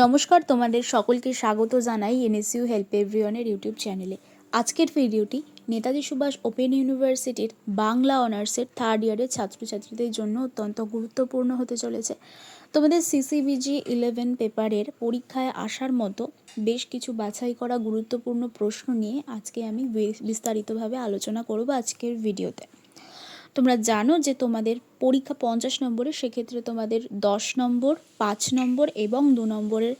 নমস্কার, তোমাদের সকলকে স্বাগত জানাই এনএসইউ হেল্প এভরিওয়ানের ইউটিউব চ্যানেলে। আজকের ভিডিওটি নেতাজি সুভাষ ওপেন ইউনিভার্সিটির বাংলা অনার্সের থার্ড ইয়ারের ছাত্রছাত্রীদের জন্য অত্যন্ত গুরুত্বপূর্ণ হতে চলেছে। তোমাদের সিসিবিজি ইলেভেন পেপারের পরীক্ষায় আসার মতো বেশ কিছু বাছাই করা গুরুত্বপূর্ণ প্রশ্ন নিয়ে আজকে আমি বিস্তারিতভাবে আলোচনা করব আজকের ভিডিওতে। তোমরা জানো যে তোমাদের পরীক্ষা পঞ্চাশ নম্বরের সেক্ষেত্রে তোমাদের দশ নম্বর, পাঁচ নম্বর এবং দু নম্বরের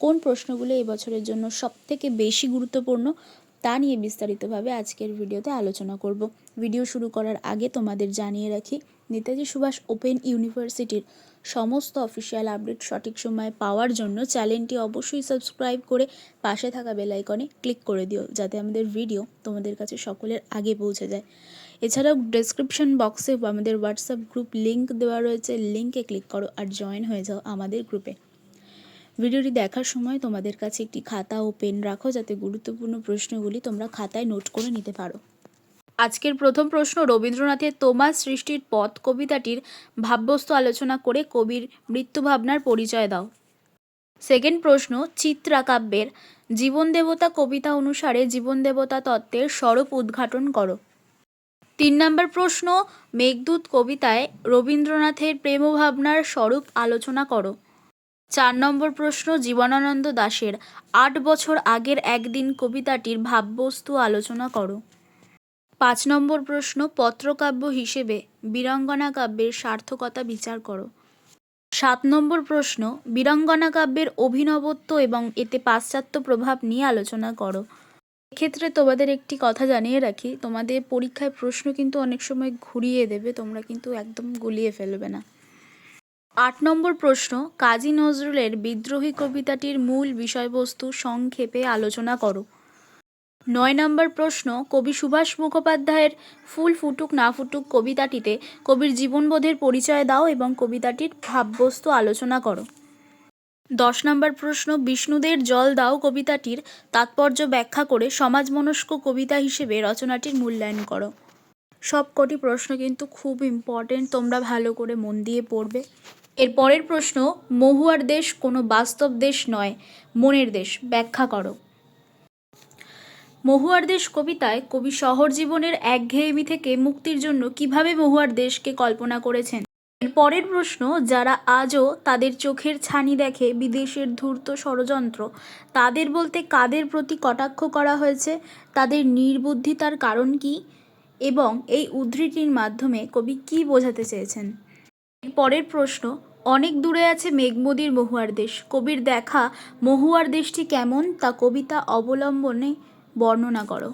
কোন প্রশ্নগুলো এবছরের জন্য সবথেকে বেশি গুরুত্বপূর্ণ তা নিয়ে বিস্তারিতভাবে আজকের ভিডিওতে আলোচনা করব। ভিডিও শুরু করার আগে তোমাদের জানিয়ে রাখি, নেতাজি সুভাষ ওপেন ইউনিভার্সিটির সমস্ত অফিসিয়াল আপডেট সঠিক সময়ে পাওয়ার জন্য চ্যানেলটি অবশ্যই সাবস্ক্রাইব করে পাশে থাকা বেলাইকনে ক্লিক করে দিও, যাতে আমাদের ভিডিও তোমাদের কাছে সকলের আগে পৌঁছে যায়। এছাড়াও ডেসক্রিপশন বক্সে আমাদের হোয়াটসঅ্যাপ গ্রুপ লিঙ্ক দেওয়া রয়েছে লিঙ্কে ক্লিক করো আর জয়েন হয়ে যাও আমাদের গ্রুপে ভিডিওটি দেখার সময় তোমাদের কাছে একটি খাতা ও পেন রাখো, যাতে গুরুত্বপূর্ণ প্রশ্নগুলি তোমরা খাতায় নোট করে নিতে পারো। আজকের প্রথম প্রশ্ন, রবীন্দ্রনাথের তোমার সৃষ্টির পথ কবিতাটির ভাববস্তু আলোচনা করে কবির মৃত্যুভাবনার পরিচয় দাও। সেকেন্ড প্রশ্ন চিত্রা কাব্যের জীবন দেবতা কবিতা অনুসারে জীবন দেবতা তত্ত্বের স্বরূপ উদ্ঘাটন করো। তিন নম্বর প্রশ্ন, মেঘদূত কবিতায় রবীন্দ্রনাথের প্রেমভাবনার স্বরূপ আলোচনা করো। চার নম্বর প্রশ্ন, জীবনানন্দ দাশের আট বছর আগের একদিন কবিতাটির ভাববস্তু আলোচনা করো। পাঁচ নম্বর প্রশ্ন, পত্রকাব্য হিসেবে বীরাঙ্গনা কাব্যের সার্থকতা বিচার করো। সাত নম্বর প্রশ্ন বীরাঙ্গনা কাব্যের অভিনবত্ব এবং এতে পাশ্চাত্য প্রভাব নিয়ে আলোচনা করো। এক্ষেত্রে তোমাদের একটি কথা জানিয়ে রাখি, তোমাদের পরীক্ষায় প্রশ্ন কিন্তু অনেক সময় ঘুরিয়ে দেবে, তোমরা কিন্তু একদম গুলিয়ে ফেলবে না। আট নম্বর প্রশ্ন, কাজী নজরুলের বিদ্রোহী কবিতাটির মূল বিষয়বস্তু সংক্ষেপে আলোচনা করো। নয় নম্বর প্রশ্ন, কবি সুভাষ মুখোপাধ্যায়ের ফুল ফুটুক না ফুটুক কবিতাটিতে কবির জীবনবোধের পরিচয় দাও এবং কবিতাটির ভাববস্তু আলোচনা করো। দশ নম্বর প্রশ্ন, বিষ্ণুদের জল দাও কবিতাটির তাৎপর্য ব্যাখ্যা করে সমাজমনস্ক কবিতা হিসেবে রচনাটির মূল্যায়ন করো। সব কটি প্রশ্ন কিন্তু খুব ইম্পর্টেন্ট তোমরা ভালো করে মন দিয়ে পড়বে। এর পরের প্রশ্ন, মহুয়ার দেশ কোনো বাস্তব দেশ নয়, মনের দেশ, ব্যাখ্যা করো। মহুয়ার দেশ কবিতায় কবি শহর জীবনের একঘেয়েমি থেকে মুক্তির জন্য কীভাবে মহুয়ার দেশকে কল্পনা করেছেন? পরের প্রশ্ন, যারা আজও তাদের চোখের ছানি দেখে বিদেশের ধূর্ত ষড়যন্ত্র, তাদের বলতে কাদের প্রতি কটাক্ষ করা হয়েছে? তাদের নির্বুদ্ধিতার কারণ কি? এবং এই উদ্ধৃতির মাধ্যমে কবি কী বোঝাতে চেয়েছেন? পরের প্রশ্ন, অনেক দূরে আছে মেঘমদির মহুয়ার দেশ। কবির দেখা মহুয়ার দেশটি কেমন? তা কবিতা অবলম্বনে বর্ণনা করো।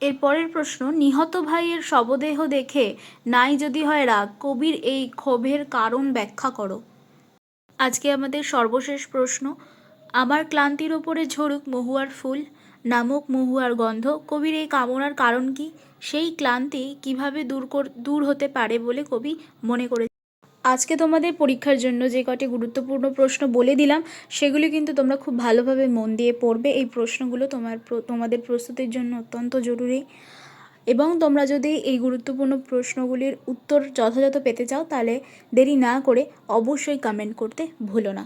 এর পরের প্রশ্ন, নিহত ভাইয়ের শবদেহ দেখে নাই যদি হয় রাগ, কবির এই ক্ষোভের কারণ ব্যাখ্যা করো। আজকে আমাদের সর্বশেষ প্রশ্ন, আমার ক্লান্তির ওপরে ঝরুক মহুয়ার ফুল, নামক মহুয়ার গন্ধ, কবির এই কামনার কারণ কি? সেই ক্লান্তি কীভাবে দূর দূর হতে পারে বলে কবি মনে করে আজকে তোমাদের পরীক্ষার জন্য যে কটি গুরুত্বপূর্ণ প্রশ্ন বলে দিলাম, সেগুলি কিন্তু তোমরা খুব ভালোভাবে মন দিয়ে পড়বে। এই প্রশ্নগুলো তোমার তোমাদের প্রস্তুতির জন্য অত্যন্ত জরুরি। এবং তোমরা যদি এই গুরুত্বপূর্ণ প্রশ্নগুলির উত্তর যথাযথ পেতে চাও, তাহলে দেরি না করে অবশ্যই কমেন্ট করতে ভুলো না।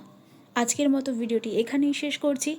আজকের মতো ভিডিওটি এখানেই শেষ করছি।